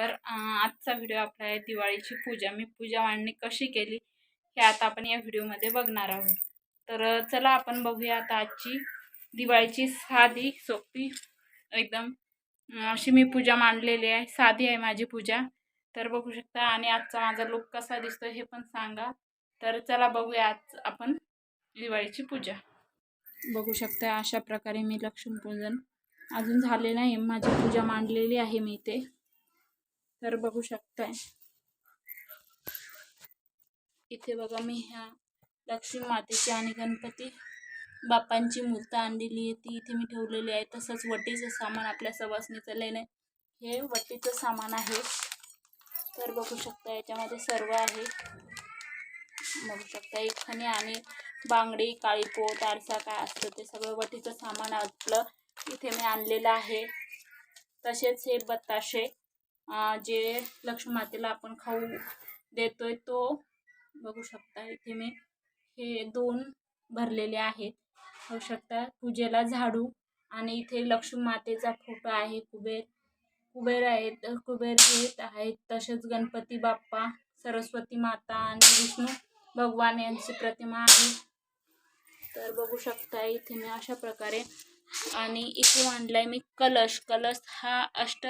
तर आजचा व्हिडिओ आपला आहे दिवाळीची पूजा. मी पूजा मांडणी कशी केली हे आता आपण या व्हिडिओमध्ये बघणार आहोत. तर चला आपण बघूया आता आजची दिवाळीची साधी सोपी एकदम अशी मी पूजा मांडलेली आहे. साधी आहे माझी पूजा. तर बघू शकता आणि आजचा माझा लुक कसा दिसतो हे पण सांगा. तर चला बघूया आज आपण दिवाळीची पूजा. बघू शकता अशा प्रकारे मी लक्ष्मीपूजन अजून झाले नाही. माझी पूजा मांडलेली आहे मी ते तर बघू शकताय. इथे बघा मी ह्या लक्ष्मी मातेची आणि गणपती बाप्पांची मूर्त आणलेली आहे ती इथे मी ठेवलेली आहे. तसंच वटीचं सामान आपल्या सवासनीचं लेणे हे वटीचं सामान आहे. तर बघू शकता याच्यामध्ये सर्व आहे. बघू शकता एक खणे आणि बांगडी काळीपोत आरसा काय असतं ते सगळं वटीचं सामान आपलं इथे मी आणलेलं आहे. तसेच हे बताशे. जे लक्ष्मी मातेला आपण खाऊ देतोय तो बघू शकता इथे मी. हे दोन भरलेले आहेत. बघू शकता पूजेला झाडू आणि इथे लक्ष्मी मातेचा फोटो आहे कुबेर. कुबेर आहेत कुबेर हे आहेत. तसेच गणपती बाप्पा सरस्वती माता आणि विष्णू भगवान यांची प्रतिमा आहे. तर बघू शकता इथे मी अशा प्रकारे. आणि इथे मांडलाय मी कलश. कलश हा अष्ट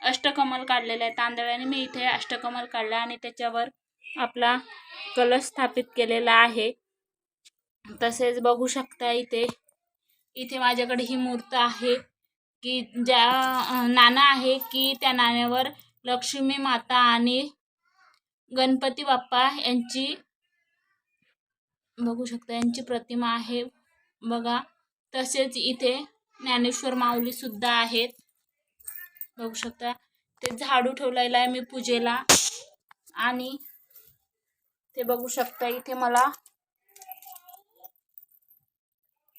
अष्टकमल काढलेला आहे. तांदळाने मी इथे अष्टकमल काढला आणि त्याच्यावर आपला कलश स्थापित केलेला आहे. तसेच बघू शकता इथे इथे माझ्याकडे ही मूर्त आहे की ज्या नाणं आहे की त्या नाण्यावर लक्ष्मी माता आणि गणपती बाप्पा यांची बघू शकता यांची प्रतिमा आहे. बघा तसेच इथे ज्ञानेश्वर माऊली सुद्धा आहेत. बघू शकता. ते झाडू ठेवलेलं आहे मी पूजेला. आणि ते बघू शकता इथे मला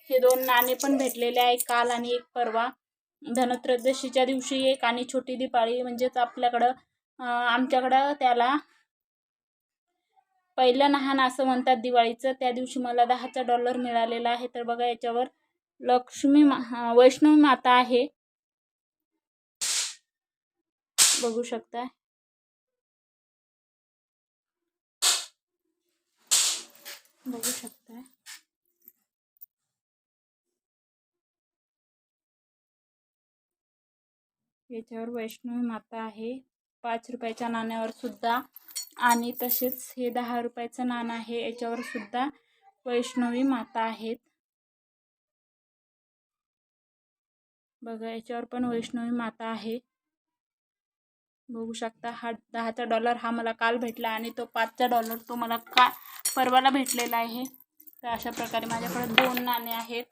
हे दोन नाणे पण भेटलेले आहे काल आणि एक परवा. धनत्रयोदशीच्या दिवशी एक आणि छोटी दिपाळी म्हणजेच आपल्याकडं आमच्याकडं त्याला पहिलं नहान असं म्हणतात दिवाळीचं. त्या दिवशी मला दहाचा डॉलर मिळालेला आहे. तर बघा याच्यावर लक्ष्मी मा वैष्णवी माता आहे. बघू शकता बघू शकता याच्यावर वैष्णवी माता आहे. पाच रुपयाच्या नाण्यावर सुद्धा आणि तसेच हे दहा रुपयाचं नाणं आहे. याच्यावर सुद्धा वैष्णवी माता आहेत. बघा याच्यावर पण वैष्णवी माता आहे. बघू शकता. हा दहाचा डॉलर हा मला काल भेटला आणि तो पाचचा डॉलर तो मला का परवाला भेटलेला आहे. तर अशा प्रकारे माझ्याकडे दोन नाणे आहेत.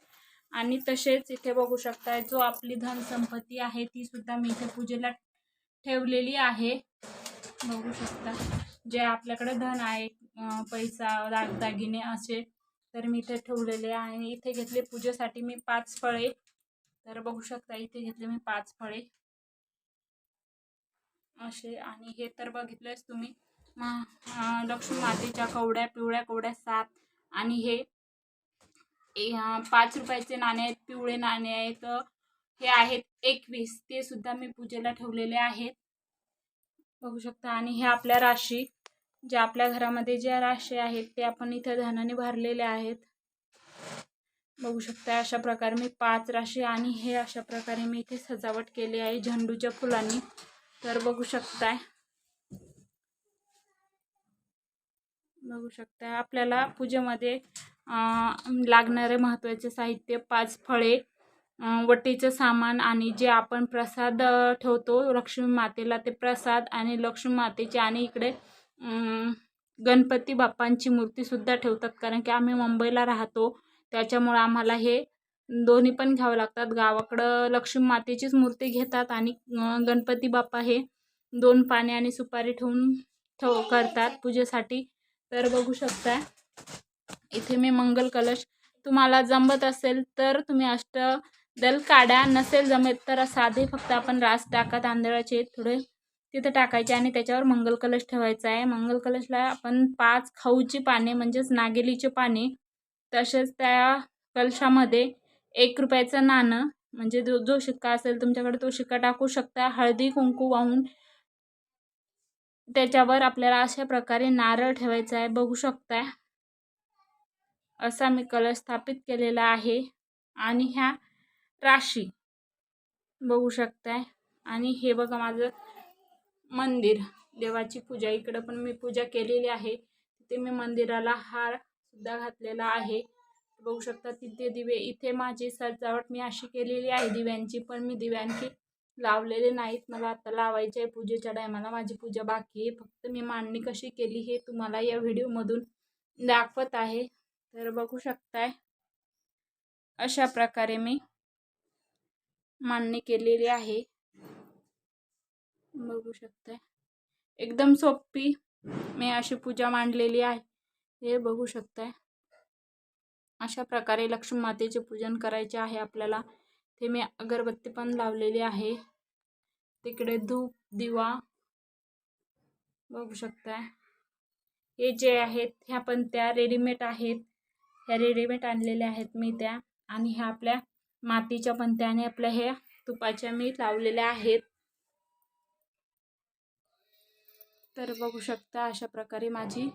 आणि तसेच इथे बघू शकता जो आपली धनसंपत्ती आहे ती सुद्धा मी इथे पूजेला ठेवलेली आहे. बघू शकता जे आपल्याकडे धन आहे पैसा दागदागिने असे तर मी इथे ठेवलेले आहे. इथे घेतले पूजेसाठी मी पाच फळे. तर बघू शकता इथे घेतले मी पाच फळे. असे आणि हे तर बघितलंच तुम्ही. मा- लक्ष्मी मातेच्या कवड्या पिवळ्या कवड्या सात आणि हे पाच रुपयाचे नाणे आहेत पिवळे नाणे आहेत हे आहेत एकवीस. ते सुद्धा मी पूजेला ठेवलेले आहेत. बघू शकता. आणि हे आपल्या राशी ज्या आपल्या घरामध्ये ज्या राशी आहेत ते आपण इथं धनाने भरलेले आहेत. बघू शकता अशा प्रकारे मी पाच राशी आणि हे अशा प्रकारे मी इथे सजावट केली आहे झेंडूच्या फुलांनी. तर बघू शकताय. बघू शकताय. आपल्याला पूजेमध्ये लागणारे महत्त्वाचे साहित्य पाच फळे वटीचं सामान आणि जे आपण प्रसाद ठेवतो लक्ष्मी मातेला ते प्रसाद आणि लक्ष्मी मातेचे आणि इकडे गणपती बाप्पांची मूर्तीसुद्धा ठेवतात. कारण की आम्ही मुंबईला राहतो त्याच्यामुळं आम्हाला हे दोन्ही पण घ्यावं लागतात. गावाकडं लक्ष्मी मातेचीच मूर्ती घेतात आणि गणपती बाप्पा हे दोन पाने आणि सुपारी ठेवून ठेव करतात पूजेसाठी. तर बघू शकता इथे मी मंगल कलश तुम्हाला जमत असेल तर तुम्ही अष्टदल काढा नसेल जमत तर साधे फक्त आपण रास टाका तांदळाचे थोडे तिथं टाकायचे आणि त्याच्यावर मंगल कलश ठेवायचा आहे. मंगल कलशला आपण पाच खाऊची पाने म्हणजेच नागेलीचे पाने तसेच त्या कलशामध्ये एक रुपयाचं नाणं म्हणजे जो जो शिक्का असेल तुमच्याकडे तो शिक्का टाकू शकता. हळदी कुंकू वाहून त्याच्यावर आपल्याला अशा प्रकारे नारळ ठेवायचा आहे. बघू शकताय. असा मी कलर स्थापित केलेला आहे. आणि ह्या राशी बघू शकताय. आणि हे बघा माझं मंदिर. देवाची पूजा. इकडं पण मी पूजा केलेली आहे. तिथे मी मंदिराला हार सुद्धा घातलेला आहे. बघू शकता तिथे दिवे इथे माझी सजावट मी अशी केलेली आहे दिव्यांची पण मी दिव्यांची लावलेले नाहीत. मला आता लावायचे आहे पूजेच्या टायमाला माझी पूजा बाकी आहे. फक्त मी मांडणी कशी केली हे तुम्हाला या व्हिडिओमधून दाखवत आहे. तर बघू शकताय अशा प्रकारे मी मांडणी केलेली आहे. बघू शकताय एकदम सोपी मी अशी पूजा मांडलेली आहे. हे बघू शकताय. अशा प्रकारे लक्ष्मी मातेचे पूजन करायचे आहे आपल्याला. ते मी अगरबत्ती पण लावलेली आहे. तिकडे धूप दिवा बघू शकताय. हे जे आहेत ह्या पण त्या रेडीमेड आहेत. ह्या रेडीमेड आणलेल्या आहेत मी त्या. आणि ह्या आपल्या मातीच्या पण त्याने आपल्या ह्या तुपाच्या मी लावलेल्या आहेत. तर बघू शकता अशा प्रकारे माझी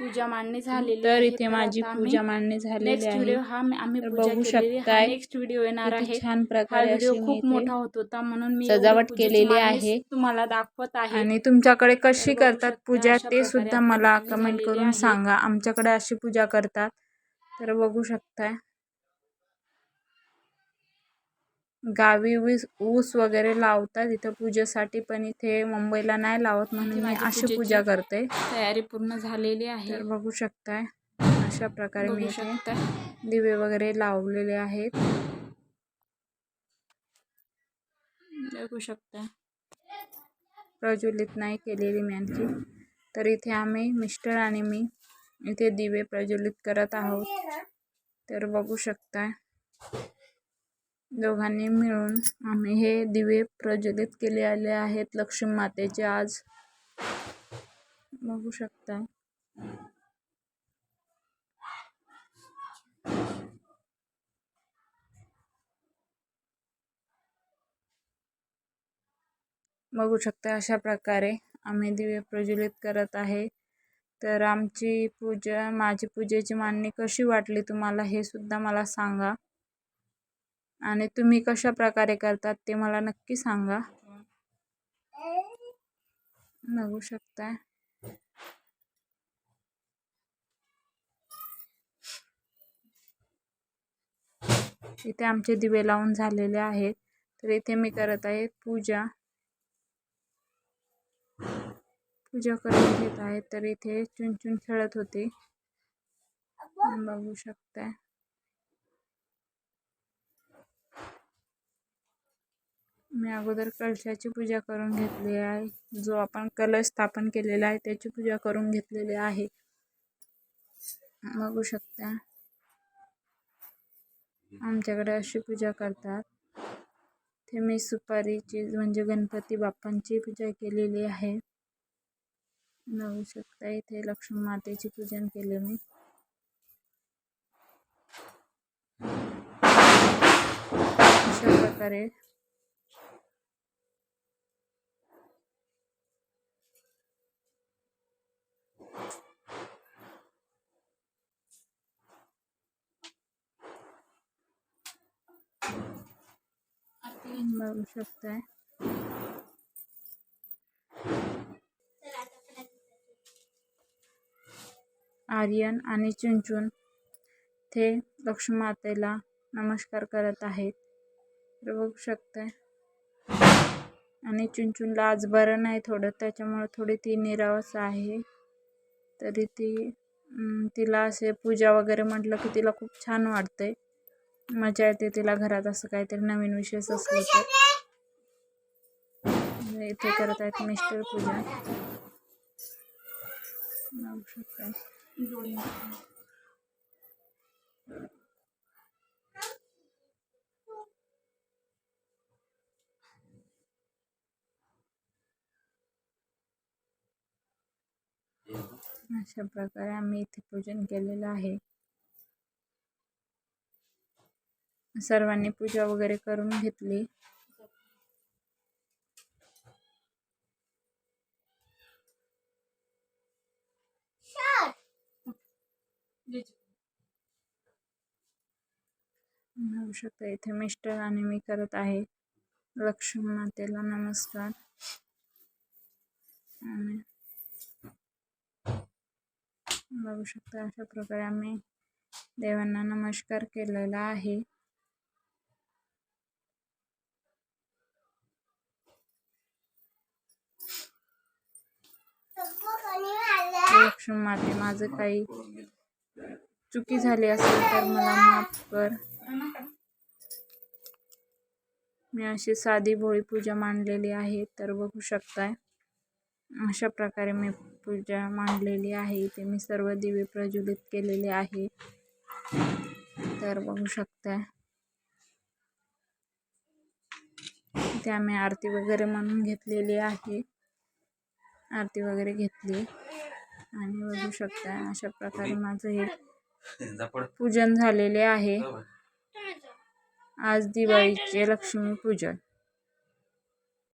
पूजा मांडणी झालेली तर. इथे माझी पूजा मांडणी झालेली नेक्स्ट आहे. व्हिडिओ हा आम्ही बघू शकताय नेक्स्ट व्हिडिओ येणार आहे. छान प्रकारे खूप मोठा होत होता म्हणून मी सजावट केलेली आहे. तुम्हाला दाखवत आहे. आणि तुमच्याकडे कशी करतात शकता पूजा ते सुद्धा मला कमेंट करून. सांगा. आमच्याकडे अशी पूजा करतात. तर बघू शकताय. गावी ऊस ऊस वगैरे लावतात. इथं पूजेसाठी पण इथे मुंबईला नाही लावत म्हणून मी अशी पूजा करते. तयारी पूर्ण झालेली आहे. तर बघू शकताय अशा प्रकारे मी इथे दिवे वगैरे लावलेले आहेत. बघू शकता प्रज्वलित नाही केलेली मी आणखी. तर इथे आम्ही मिस्टर आणि मी इथे दिवे प्रज्वलित करत आहोत. तर बघू शकता दोघांनी मिळून आम्ही हे दिवे प्रज्वलित केलेले आहेत. लक्ष्मी मातेचे आज बघू शकता. बघू शकता अशा प्रकारे आम्ही दिवे प्रज्वलित करत आहे. तर आमची पूजा माझी पूजेची मांडणी कशी वाटली तुम्हाला हे सुद्धा मला सांगा. आणि तुम्ही कशा प्रकारे करतात ते मला नक्की सांगा. बघू शकताय. इथे आमचे दिवे लावून झालेले आहेत. तर इथे मी करत आहे पूजा. पूजा करून घेत आहे. तर इथे चुनचुन खेळत होते. बघू शकताय. मी अगोदर कलशाची पूजा करून घेतली आहे. जो आपण कलश स्थापन केलेला आहे त्याची पूजा करून घेतलेली आहे. बघू शकता. आमच्याकडे अशी पूजा करतात. ते मी सुपारीची म्हणजे गणपती बाप्पांची पूजा केलेली आहे. बघू शकता इथे लक्ष्मी मातेचे पूजन केले मी. अशा प्रकारे बघू शकताय. आर्यन आणि चुनचुन ते लक्ष्मी मातेला नमस्कार करत आहेत. तर बघू शकताय. आणि चुनचुनला आज बरं नाही थोडं त्याच्यामुळे थोडी ती निरावस आहे. तरी ती तिला असे पूजा वगैरे म्हटलं की तिला खूप छान वाटतंय. मजा येते तिला घरात असं काहीतरी नवीन विशेष असलं तर. इथे करत आहेत मिस्टर पूजा. अशा प्रकारे आम्ही इथे पूजन केलेलं आहे. सर्वांनी पूजा वगैरे करून घेतली. होऊ शकता इथे मिस्टर आणि मी करत आहे. लक्ष्मी मातेला नमस्कार. आणि बघू शकता अशा प्रकारे आम्ही देवांना नमस्कार केलेला आहे. लक्ष्मी माते माझं काही चुकी झाली असेल तर मला माफ कर. मी अशी साधी भोळी पूजा मांडलेली आहे तर बघू शकताय. अशा प्रकारे मी पूजा मांडलेली आहे. इथे मी सर्व दिवे प्रज्वलित केलेले आहे. तर बघू शकताय. इथे आम्ही आरती वगैरे म्हणून घेतलेली आहे. आरती वगैरे घेतली. आणि बघू शकताय अशा प्रकारे माझं हे पूजन झालेले आहे. आज दिवाळीचे लक्ष्मी पूजन